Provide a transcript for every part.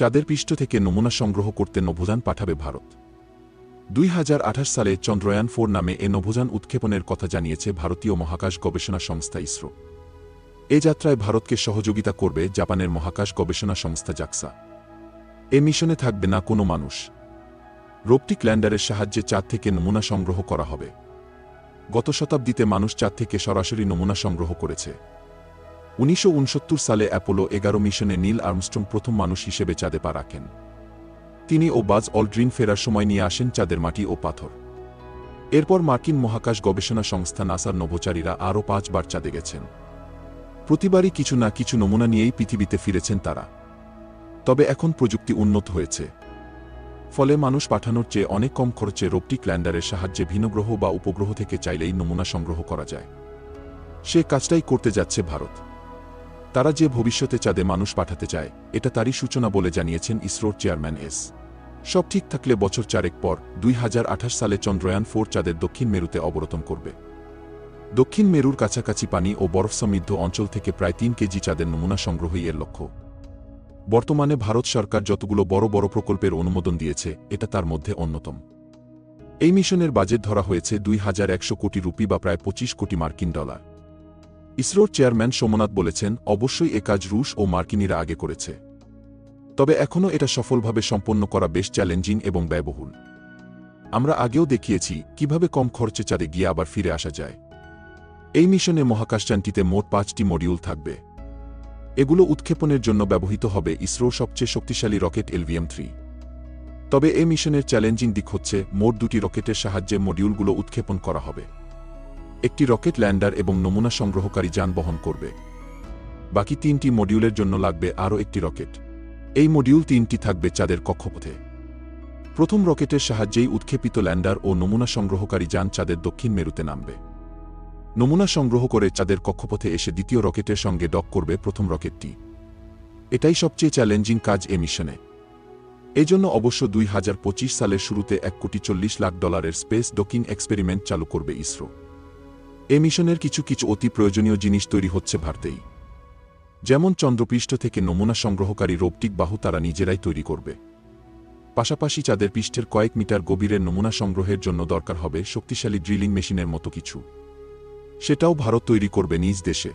চাঁদের পৃষ্ঠ থেকে নমুনা সংগ্রহ করতে নভোযান পাঠাবে ভারত। দুই হাজার আঠাশ সালে চন্দ্রয়ান ফোর নামে এ নভোযান উৎক্ষেপণের কথা জানিয়েছে ভারতীয় মহাকাশ গবেষণা সংস্থা ইসরো। এ যাত্রায় ভারতকে সহযোগিতা করবে জাপানের মহাকাশ গবেষণা সংস্থা জাক্সা। এ মিশনে থাকবে না কোনো মানুষ। রোপটিক ল্যান্ডারের সাহায্যে চাঁদ থেকে নমুনা সংগ্রহ করা হবে। গত শতাব্দীতে মানুষ চাঁদ থেকে সরাসরি নমুনা সংগ্রহ করেছে। উনিশশো উনসত্তর সালে অ্যাপোলো এগারো মিশনে নীল আর্মস্ট্রং প্রথম মানুষ হিসেবে চাঁদে পা রাখেন। তিনি ও বাজ অলড্রিন ফেরার সময় নিয়ে আসেন চাঁদের মাটি ও পাথর। এরপর মার্কিন মহাকাশ গবেষণা সংস্থা নাসার নভোচারীরা আরও পাঁচবার চাঁদে গেছেন। প্রতিবারই কিছু না কিছু নমুনা নিয়েই পৃথিবীতে ফিরেছেন তারা। তবে এখন প্রযুক্তি উন্নত হয়েছে। ফলে মানুষ পাঠানোর চেয়ে অনেক কম খরচে রোপটিক ল্যান্ডারের সাহায্যে ভিনগ্রহ বা উপগ্রহ থেকে চাইলেই নমুনা সংগ্রহ করা যায়। সে কাজটাই করতে যাচ্ছে ভারত। তারা যে ভবিষ্যতে চাঁদে মানুষ পাঠাতে চায়, এটা তারই সূচনা বলে জানিয়েছেন ইসরোর চেয়ারম্যান এস। সব ঠিক থাকলে বছর চারেক পর দুই হাজার আঠাশ সালে চন্দ্রয়ান ফোর চাঁদের দক্ষিণ মেরুতে অবরতন করবে। দক্ষিণ মেরুর কাছাকাছি পানি ও বরফ সমৃদ্ধ অঞ্চল থেকে প্রায় তিন কেজি চাঁদের নমুনা সংগ্রহই এর লক্ষ্য। বর্তমানে ভারত সরকার যতগুলো বড় বড় প্রকল্পের অনুমোদন দিয়েছে, এটা তার মধ্যে অন্যতম। এই মিশনের বাজেট ধরা হয়েছে দুই হাজার একশো কোটি রুপি বা প্রায় পঁচিশ কোটি মার্কিন ডলার। ইসরোর চেয়ারম্যান সোমনাথ বলেছেন, অবশ্যই এ কাজ রুশ ও মার্কিনীরা আগে করেছে। তবে এখনও এটা সফলভাবে সম্পন্ন করা বেশ চ্যালেঞ্জিং এবং ব্যয়বহুল। আমরা আগেও দেখিয়েছি, কীভাবে কম খরচে চাঁদে গিয়ে আবার ফিরে আসা যায়। এই মিশনে মহাকাশযানটিতে মোট পাঁচটি মডিউল থাকবে। এগুলো উৎক্ষেপণের জন্য ব্যবহৃত হবে ইসরোর সবচেয়ে শক্তিশালী রকেট এলভিএম থ্রি। তবে এ মিশনের চ্যালেঞ্জিং দিক হচ্ছে, মোট দুটি রকেটের সাহায্যে মডিউলগুলো উৎক্ষেপণ করা হবে। একটি রকেট ল্যান্ডার এবং নমুনা সংগ্রহকারী যান বহন করবে। বাকি তিনটি মডিউলের জন্য লাগবে আরও একটি রকেট। এই মডিউল তিনটি থাকবে চাঁদের কক্ষপথে। প্রথম রকেটের সাহায্যেই উৎক্ষেপিত ল্যান্ডার ও নমুনা সংগ্রহকারী যান চাঁদের দক্ষিণ মেরুতে নামবে। নমুনা সংগ্রহ করে চাঁদের কক্ষপথে এসে দ্বিতীয় রকেটের সঙ্গে ডক করবে প্রথম রকেটটি। এটাই সবচেয়ে চ্যালেঞ্জিং কাজ এ মিশনে। এজন্য অবশ্য দুই হাজার পঁচিশ সালের শুরুতে এক কোটি চল্লিশ লাখ ডলারের স্পেস ডকিং এক্সপেরিমেন্ট চালু করবে ইসরো। এ মিশনের কিছু কিছু অতি প্রয়োজনীয় জিনিস তৈরি হচ্ছে ভারতেই। যেমন চন্দ্রপৃষ্ঠ থেকে নমুনা সংগ্রহকারী রোপটিক বাহু তারা নিজেরাই তৈরি করবে। পাশাপাশি চাঁদের পৃষ্ঠের কয়েক মিটার গভীরের নমুনা সংগ্রহের জন্য দরকার হবে শক্তিশালী ড্রিলিং মেশিনের মতো কিছু। সেটাও ভারত তৈরি করবে নিজ দেশে।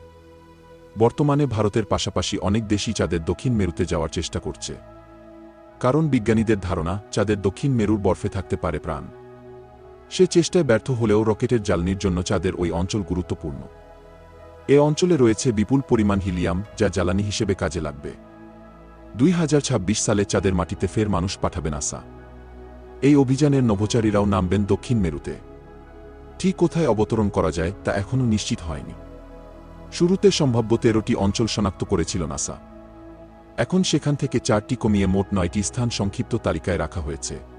বর্তমানে ভারতের পাশাপাশি অনেক দেশই চাঁদের দক্ষিণ মেরুতে যাওয়ার চেষ্টা করছে। কারণ বিজ্ঞানীদের ধারণা, চাঁদের দক্ষিণ মেরুর বরফে থাকতে পারে প্রাণ। সে চেষ্টায় ব্যর্থ হলেও রকেটের জ্বালানির জন্য চাঁদের ওই অঞ্চল গুরুত্বপূর্ণ। এ অঞ্চলে রয়েছে বিপুল পরিমাণ হিলিয়াম, যা জ্বালানি হিসেবে কাজে লাগবে। দুই হাজার ছাব্বিশ সালে চাঁদের মাটিতে ফের মানুষ পাঠাবে নাসা। এই অভিযানের নভোচারীরাও নামবেন দক্ষিণ মেরুতে। ঠিক কোথায় অবতরণ করা যায়, তা এখনও নিশ্চিত হয়নি। শুরুতে সম্ভাব্য তেরোটি অঞ্চল শনাক্ত করেছিল নাসা। এখন সেখান থেকে চারটি কমিয়ে মোট নয়টি স্থান সংক্ষিপ্ত তালিকায় রাখা হয়েছে।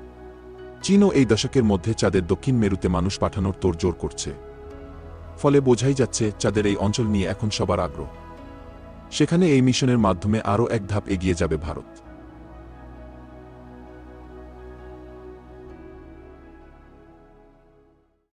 চীনও এই দশকের মধ্যে চাঁদের দক্ষিণ মেরুতে মানুষ পাঠানোর তোড়জোড় করছে। ফলে বোঝাই যাচ্ছে চাঁদের এই অঞ্চল নিয়ে এখন সবার আগ্রহ। সেখানে এই মিশনের মাধ্যমে আরও এক ধাপ এগিয়ে যাবে ভারত।